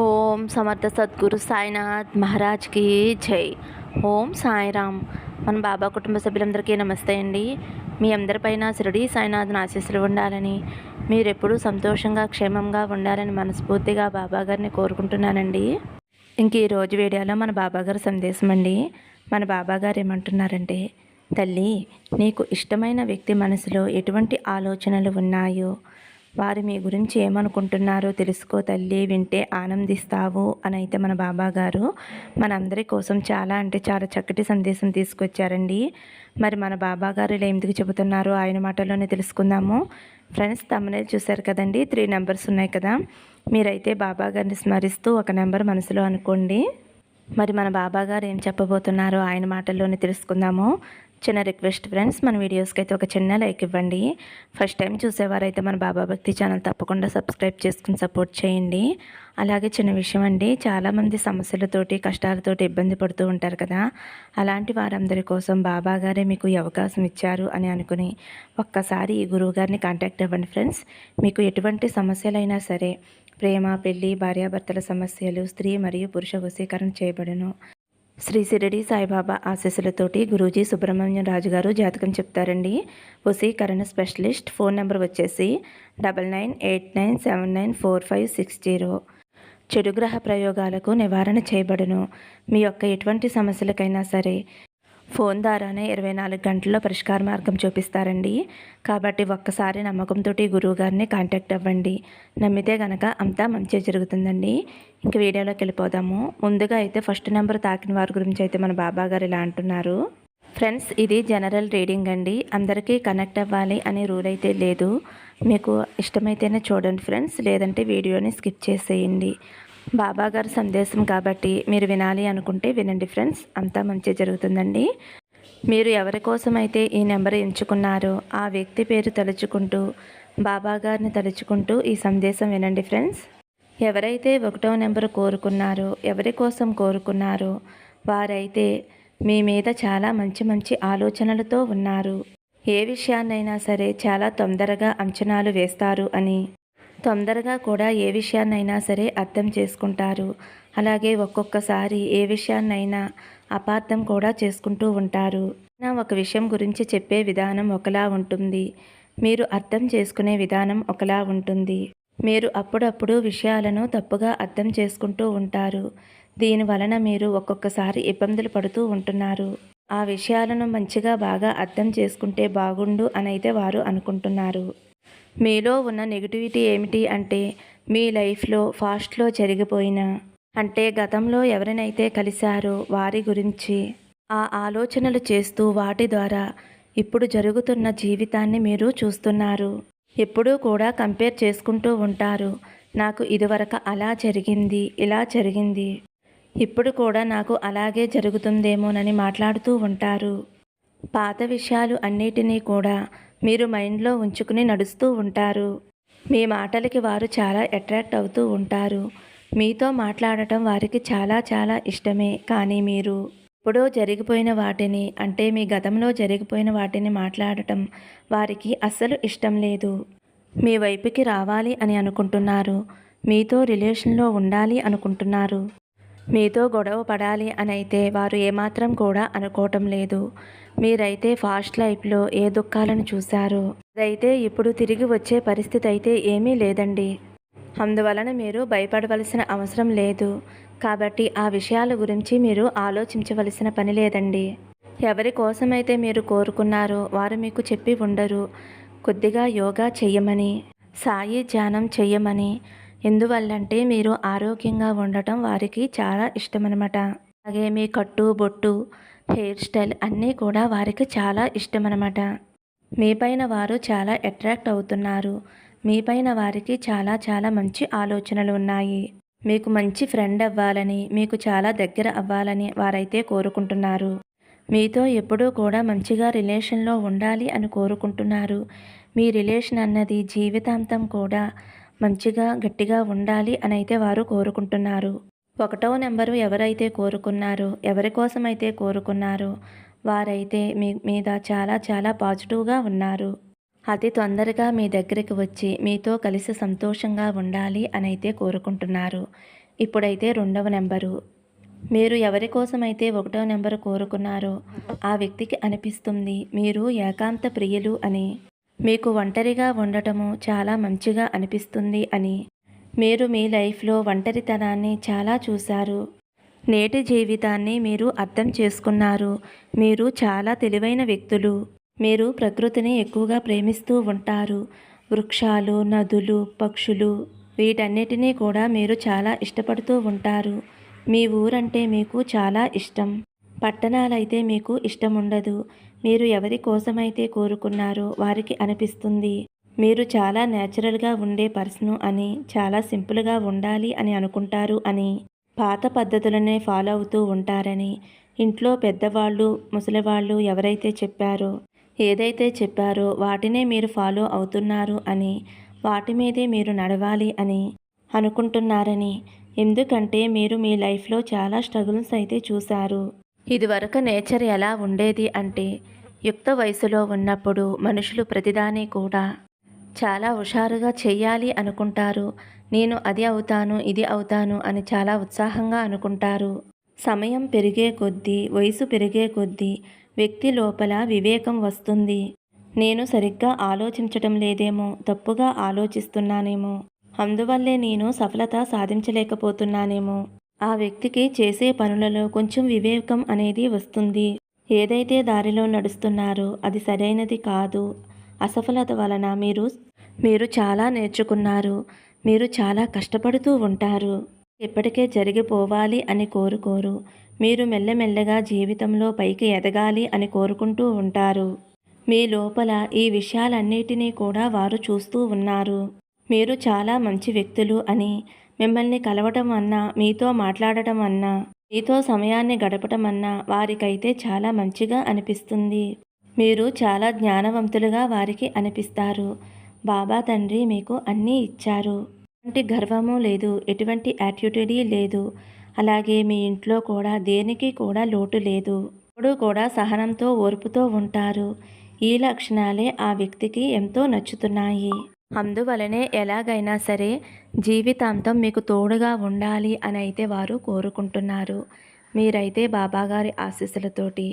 ఓం సమర్థ సద్గురు సాయినాథ్ మహారాజ్కి జై. ఓం సాయిరామ్. మన బాబా కుటుంబ సభ్యులందరికీ నమస్తే అండి. మీ అందరిపైన శిరడి సాయినాథ్ని ఆశీస్సులు ఉండాలని మీరెప్పుడూ సంతోషంగా క్షేమంగా ఉండాలని మనస్ఫూర్తిగా బాబా గారిని కోరుకుంటున్నానండి. ఇంక ఈ రోజు వీడియోలో మన బాబాగారు సందేశం అండి. మన బాబా గారు ఏమంటున్నారంటే తల్లి నీకు ఇష్టమైన వ్యక్తి మనసులో ఎటువంటి ఆలోచనలు ఉన్నాయో వారు మీ గురించి ఏమనుకుంటున్నారో తెలుసుకో తల్లి వింటే ఆనందిస్తావు అని అయితే మన బాబా గారు మనందరి కోసం చాలా అంటే చాలా చక్కటి సందేశం తీసుకొచ్చారండి. మరి మన బాబా గారు ఇలా ఎందుకు చెబుతున్నారో ఆయన మాటల్లోనే తెలుసుకుందాము. ఫ్రెండ్స్ తమనే చూశారు కదండి? త్రీ నెంబర్స్ ఉన్నాయి కదా. మీరైతే బాబా గారిని స్మరిస్తూ ఒక నెంబర్ మనసులో అనుకోండి. మరి మన బాబా గారు ఏం చెప్పబోతున్నారో ఆయన మాటల్లోనే తెలుసుకుందాము. చిన్న రిక్వెస్ట్ ఫ్రెండ్స్ మన వీడియోస్కి అయితే ఒక చిన్న లైక్ ఇవ్వండి. ఫస్ట్ టైం చూసేవారైతే మన బాబా భక్తి ఛానల్ తప్పకుండా సబ్స్క్రైబ్ చేసుకుని సపోర్ట్ చేయండి. అలాగే చిన్న విషయం అండి చాలామంది సమస్యలతోటి కష్టాలతోటి ఇబ్బంది పడుతూ ఉంటారు కదా. అలాంటి వారందరి కోసం బాబా గారే మీకు ఈ అవకాశం ఇచ్చారు అని అనుకుని ఒక్కసారి ఈ గురువు గారిని కాంటాక్ట్ అవ్వండి ఫ్రెండ్స్. మీకు ఎటువంటి సమస్యలైనా సరే ప్రేమ పెళ్ళి భార్యాభర్తల సమస్యలు స్త్రీ మరియు పురుష వశీకరణ చేయబడును. శ్రీ సిరిడి సాయిబాబా ఆశీస్సులతోటి గురూజీ సుబ్రహ్మణ్యం రాజు గారు జాతకం చెప్తారండి. వసీకరణ స్పెషలిస్ట్ ఫోన్ నెంబర్ వచ్చేసి double nine eight nine seven nine four five six zero. చెడు గ్రహ ప్రయోగాలకు నివారణ చేయబడును. మీ యొక్క ఎటువంటి సమస్యలకైనా సరే ఫోన్ ద్వారానే ఇరవై నాలుగు గంటల్లో పరిష్కార మార్గం చూపిస్తారండి. కాబట్టి ఒక్కసారి నమ్మకంతో గురువు గారిని కాంటాక్ట్ అవ్వండి. నమ్మితే గనక అంతా మంచి జరుగుతుందండి. ఇంక వీడియోలోకి వెళ్ళిపోదాము. ముందుగా అయితే ఫస్ట్ నెంబర్ తాకిన వారి గురించి అయితే మన బాబా గారు ఇలా అంటున్నారు. ఫ్రెండ్స్ ఇది జనరల్ రీడింగ్ అండి. అందరికీ కనెక్ట్ అవ్వాలి అనే రూల్ అయితే లేదు. మీకు ఇష్టమైతేనే చూడండి ఫ్రెండ్స్. లేదంటే వీడియోని స్కిప్ చేసేయండి. బాబాగారు సందేశం కాబట్టి మీరు వినాలి అనుకుంటే వినండి ఫ్రెండ్స్. అంతా మంచి జరుగుతుందండి. మీరు ఎవరి కోసం అయితే ఈ నెంబర్ ఎంచుకున్నారో ఆ వ్యక్తి పేరు తలుచుకుంటూ బాబా గారిని తలుచుకుంటూ ఈ సందేశం వినండి ఫ్రెండ్స్. ఎవరైతే ఒకటో నెంబర్ కోరుకున్నారో ఎవరి కోసం కోరుకున్నారో వారైతే మీ మీద చాలా మంచి మంచి ఆలోచనలతో ఉన్నారు. ఏ విషయాన్నైనా సరే చాలా తొందరగా అంచనాలు వేస్తారు అని తొందరగా కూడా ఏ విషయాన్నైనా సరే అర్థం చేసుకుంటారు. అలాగే ఒక్కొక్కసారి ఏ విషయాన్నైనా అపార్థం కూడా చేసుకుంటూ ఉంటారు. ఒక విషయం గురించి చెప్పే విధానం ఒకలా ఉంటుంది. మీరు అర్థం చేసుకునే విధానం ఒకలా ఉంటుంది. మీరు అప్పుడప్పుడు విషయాలను తప్పుగా అర్థం చేసుకుంటూ ఉంటారు. దీని వలన మీరు ఒక్కొక్కసారి ఇబ్బందులు పడుతూ ఉంటున్నారు. ఆ విషయాలను మంచిగా బాగా అర్థం చేసుకుంటే బాగుండు అనైతే వారు అనుకుంటున్నారు. మీలో ఉన్న నెగిటివిటీ ఏమిటి అంటే మీ లైఫ్లో ఫాస్ట్లో జరిగిపోయిన అంటే గతంలో ఎవరినైతే కలిశారో వారి గురించి ఆ ఆలోచనలు చేస్తూ వాటి ద్వారా ఇప్పుడు జరుగుతున్న జీవితాన్ని మీరు చూస్తున్నారు. ఎప్పుడూ కూడా కంపేర్ చేసుకుంటూ ఉంటారు. నాకు ఇదివరకు అలా జరిగింది ఇలా జరిగింది. ఇప్పుడు కూడా నాకు అలాగే జరుగుతుందేమోనని మాట్లాడుతూ ఉంటారు. పాత విషయాలు అన్నిటినీ కూడా మీరు మైండ్లో ఉంచుకుని నడుస్తూ ఉంటారు. మీ మాటలకి వారు చాలా అట్రాక్ట్ అవుతూ ఉంటారు. మీతో మాట్లాడటం వారికి చాలా చాలా ఇష్టమే. కానీ మీరు ఎప్పుడో జరిగిపోయిన వాటిని అంటే మీ గతంలో జరిగిపోయిన వాటిని మాట్లాడటం వారికి అస్సలు ఇష్టం లేదు. మీ వైపుకి రావాలి అని అనుకుంటున్నారు. మీతో రిలేషన్లో ఉండాలి అనుకుంటున్నారు. మీతో గొడవ పడాలి అని అయితే వారు ఏమాత్రం కూడా అనుకోవటం లేదు. మీరైతే ఫాస్ట్ లైఫ్లో ఏ దుఃఖాలను చూశారో? అదైతే ఇప్పుడు తిరిగి వచ్చే పరిస్థితి అయితే ఏమీ లేదండి. అందువలన మీరు భయపడవలసిన అవసరం లేదు. కాబట్టి ఆ విషయాల గురించి మీరు ఆలోచించవలసిన పని లేదండి. ఎవరి కోసమైతే మీరు కోరుకున్నారో వారు మీకు చెప్పి ఉండరు. కొద్దిగా యోగా చెయ్యమని సాయి ధ్యానం చెయ్యమని. ఎందువల్లంటే మీరు ఆరోగ్యంగా ఉండటం వారికి చాలా ఇష్టమనమాట. అలాగే మీ కట్టు బొట్టు హెయిర్ స్టైల్ అన్నీ కూడా వారికి చాలా ఇష్టమనమాట. మీపైన వారు చాలా అట్రాక్ట్ అవుతున్నారు. మీపైన వారికి చాలా చాలా మంచి ఆలోచనలు ఉన్నాయి. మీకు మంచి ఫ్రెండ్ అవ్వాలని మీకు చాలా దగ్గర అవ్వాలని వారైతే కోరుకుంటున్నారు. మీతో ఎప్పుడూ కూడా మంచిగా రిలేషన్లో ఉండాలి అని కోరుకుంటున్నారు. మీ రిలేషన్ అన్నది జీవితాంతం కూడా మంచిగా గట్టిగా ఉండాలి అని అయితే వారు కోరుకుంటున్నారు. ఒకటవ నెంబరు ఎవరైతే కోరుకున్నారో ఎవరి కోసమైతే కోరుకున్నారో వారైతే మీ మీద చాలా చాలా పాజిటివ్గా ఉన్నారు. అతి తొందరగా మీ దగ్గరికి వచ్చి మీతో కలిసి సంతోషంగా ఉండాలి అని అయితే కోరుకుంటున్నారు. ఇప్పుడైతే రెండవ నెంబరు. మీరు ఎవరి కోసమైతే ఒకటో నెంబరు కోరుకున్నారో ఆ వ్యక్తికి అనిపిస్తుంది మీరు ఏకాంత ప్రియులు అని. మీకు ఒంటరిగా ఉండటము చాలా మంచిగా అనిపిస్తుంది అని. మీరు మీ లైఫ్లో ఒంటరితనాన్ని చాలా చూశారు. నేటి జీవితాన్ని మీరు అర్థం చేసుకున్నారు. మీరు చాలా తెలివైన వ్యక్తులు. మీరు ప్రకృతిని ఎక్కువగా ప్రేమిస్తూ ఉంటారు. వృక్షాలు నదులు పక్షులు వీటన్నిటినీ కూడా మీరు చాలా ఇష్టపడుతూ ఉంటారు. మీ ఊరంటే మీకు చాలా ఇష్టం. పట్టణాలైతే మీకు ఇష్టం ఉండదు మీరు ఎవరి కోసమైతే కోరుకున్నారో వారికి అనిపిస్తుంది. మీరు చాలా నేచురల్గా ఉండే పర్సను అని చాలా సింపుల్గా ఉండాలి అని అనుకుంటారు అని పాత పద్ధతులనే ఫాలో అవుతూ ఉంటారని ఇంట్లో పెద్దవాళ్ళు ముసలివాళ్ళు ఎవరైతే చెప్పారో ఏదైతే చెప్పారో వాటినే మీరు ఫాలో అవుతున్నారు అని వాటి మీదే మీరు నడవాలి అని అనుకుంటున్నారని ఎందుకంటే మీరు మీ లైఫ్లో చాలా స్ట్రగుల్స్ అయితే చూశారు. ఇదివరకు నేచర్ ఎలా ఉండేది అంటే యుక్త వయసులో ఉన్నప్పుడు మనుషులు ప్రతిదాని కూడా చాలా హుషారుగా చెయ్యాలి అనుకుంటారు. నేను అది అవుతాను ఇది అవుతాను అని చాలా ఉత్సాహంగా అనుకుంటారు. సమయం పెరిగే కొద్దీ వయసు పెరిగే కొద్దీ వ్యక్తి లోపల వివేకం వస్తుంది. నేను సరిగ్గా ఆలోచించటం లేదేమో తప్పుగా ఆలోచిస్తున్నానేమో అందువల్లే నేను సఫలత సాధించలేకపోతున్నానేమో. ఆ వ్యక్తికి చేసే పనులలో కొంచెం వివేకం అనేది వస్తుంది. ఏదైతే దారిలో నడుస్తున్నారో అది సరైనది కాదు. అసఫలత వలన మీరు మీరు చాలా నేర్చుకున్నారు. మీరు చాలా కష్టపడుతూ ఉంటారు. ఇప్పటికే జరిగిపోవాలి అని కోరుకోరు. మీరు మెల్లమెల్లగా జీవితంలో పైకి ఎదగాలి అని కోరుకుంటూ ఉంటారు. మీ లోపల ఈ విషయాలన్నిటినీ కూడా వారు చూస్తూ ఉన్నారు. మీరు చాలా మంచి వ్యక్తులు అని మిమ్మల్ని కలవటం అన్నా మీతో మాట్లాడటం అన్నా మీతో సమయాన్ని గడపటం అన్నా వారికైతే చాలా మంచిగా అనిపిస్తుంది. మీరు చాలా జ్ఞానవంతులుగా వారికి అనిపిస్తారు. బాబా తండ్రి మీకు అన్నీ ఇచ్చారు. ఎటువంటి గర్వము లేదు ఎటువంటి యాటిట్యూడ్ లేదు. అలాగే మీ ఇంట్లో కూడా దేనికి కూడా లోటు లేదు. ఎప్పుడూ కూడా సహనంతో ఓర్పుతో ఉంటారు. ఈ లక్షణాలే ఆ వ్యక్తికి ఎంతో నచ్చుతున్నాయి. అందువలనే ఎలాగైనా సరే జీవితాంతం మీకు తోడుగా ఉండాలి అని అయితే వారు కోరుకుంటున్నారు. మీరైతే బాబాగారి ఆశీస్సులతోటి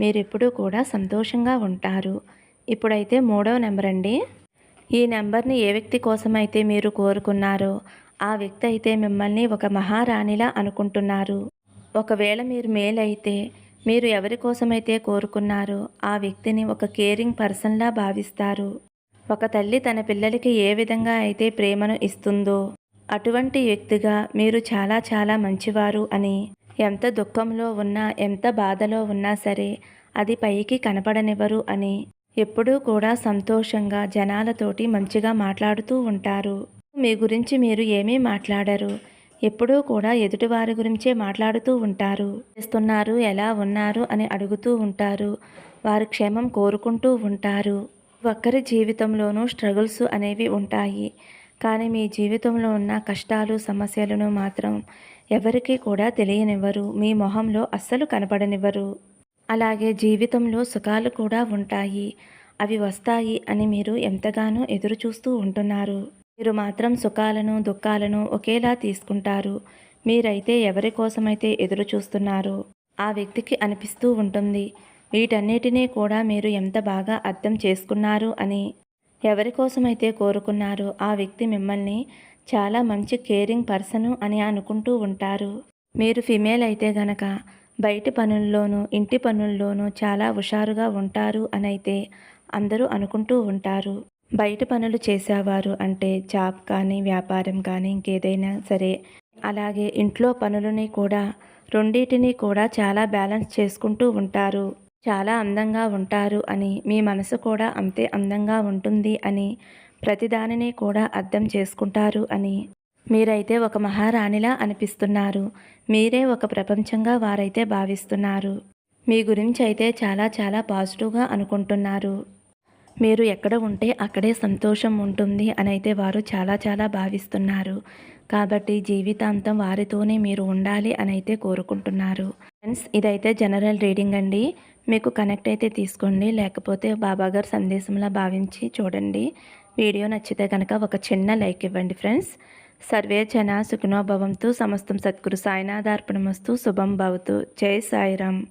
మీరెప్పుడూ కూడా సంతోషంగా ఉంటారు. ఇప్పుడైతే మూడవ నెంబర్ అండి. ఈ నెంబర్ని ఏ వ్యక్తి కోసమైతే మీరు కోరుకున్నారో ఆ వ్యక్తి అయితే మిమ్మల్ని ఒక మహారాణిలా అనుకుంటున్నారు. ఒకవేళ మీరు మేలైతే మీరు ఎవరి కోసమైతే కోరుకున్నారో ఆ వ్యక్తిని ఒక కేరింగ్ పర్సన్లా భావిస్తారు. ఒక తల్లి తన పిల్లలకి ఏ విధంగా అయితే ప్రేమను ఇస్తుందో అటువంటి వ్యక్తిగా మీరు చాలా చాలా మంచివారు అని ఎంత దుఃఖంలో ఉన్నా ఎంత బాధలో ఉన్నా సరే అది పైకి కనపడనివ్వరు అని ఎప్పుడూ కూడా సంతోషంగా జనాలతోటి మంచిగా మాట్లాడుతూ ఉంటారు. మీ గురించి మీరు ఏమీ మాట్లాడరు. ఎప్పుడూ కూడా ఎదుటివారి గురించే మాట్లాడుతూ ఉంటారు. చేస్తున్నారు ఎలా ఉన్నారు అని అడుగుతూ ఉంటారు. వారి క్షేమం కోరుకుంటూ ఉంటారు. ఒక్కరి జీవితంలోనూ స్ట్రగుల్స్ అనేవి ఉంటాయి. కానీ మీ జీవితంలో ఉన్న కష్టాలు సమస్యలను మాత్రం ఎవరికీ కూడా తెలియనివ్వరు. మీ మొహంలో అస్సలు కనపడనివ్వరు. అలాగే జీవితంలో సుఖాలు కూడా ఉంటాయి. అవి వస్తాయి అని మీరు ఎంతగానో ఎదురు చూస్తూ ఉంటున్నారు. మీరు మాత్రం సుఖాలను దుఃఖాలను ఒకేలా తీసుకుంటారు. మీరైతే ఎవరి కోసమైతే ఎదురు చూస్తున్నారో ఆ వ్యక్తికి అనిపిస్తూ ఉంటుంది. వీటన్నిటినీ కూడా మీరు ఎంత బాగా అర్థం చేసుకున్నారు అని. ఎవరి కోసమైతే కోరుకున్నారో ఆ వ్యక్తి మిమ్మల్ని చాలా మంచి కేరింగ్ పర్సను అని అనుకుంటూ ఉంటారు. మీరు ఫిమేల్ అయితే గనక బయటి పనుల్లోనూ ఇంటి పనుల్లోనూ చాలా హుషారుగా ఉంటారు అని అయితే అందరూ అనుకుంటూ ఉంటారు. బయట పనులు చేసేవారు అంటే జాబ్ కానీ వ్యాపారం కానీ ఇంకేదైనా సరే. అలాగే ఇంట్లో పనులని కూడా రెండింటిని కూడా చాలా బ్యాలెన్స్ చేసుకుంటూ ఉంటారు. చాలా అందంగా ఉంటారు అని మీ మనసు కూడా అంతే అందంగా ఉంటుంది అని ప్రతిదానిని కూడా అర్థం చేసుకుంటారు అని. మీరైతే ఒక మహారాణిలా అనిపిస్తున్నారు. మీరే ఒక ప్రపంచంగా వారైతే భావిస్తున్నారు. మీ గురించి అయితే చాలా చాలా పాజిటివ్గా అనుకుంటున్నారు. మీరు ఎక్కడ ఉంటే అక్కడే సంతోషం ఉంటుంది అనైతే వారు చాలా చాలా భావిస్తున్నారు. కాబట్టి జీవితాంతం వారితోనే మీరు ఉండాలి అని అయితే కోరుకుంటున్నారు. ఫ్రెండ్స్ ఇదైతే జనరల్ రీడింగ్ అండి. మీకు కనెక్ట్ అయితే తీసుకోండి. లేకపోతే బాబాగారు సందేశంలా భావించి చూడండి. వీడియో నచ్చితే కనుక ఒక చిన్న లైక్ ఇవ్వండి ఫ్రెండ్స్. సర్వే జన సుఖినోభవంతు సమస్తం సద్గురు సాయినాథార్పణమస్తు శుభం భవతు. జై సాయిరామ్.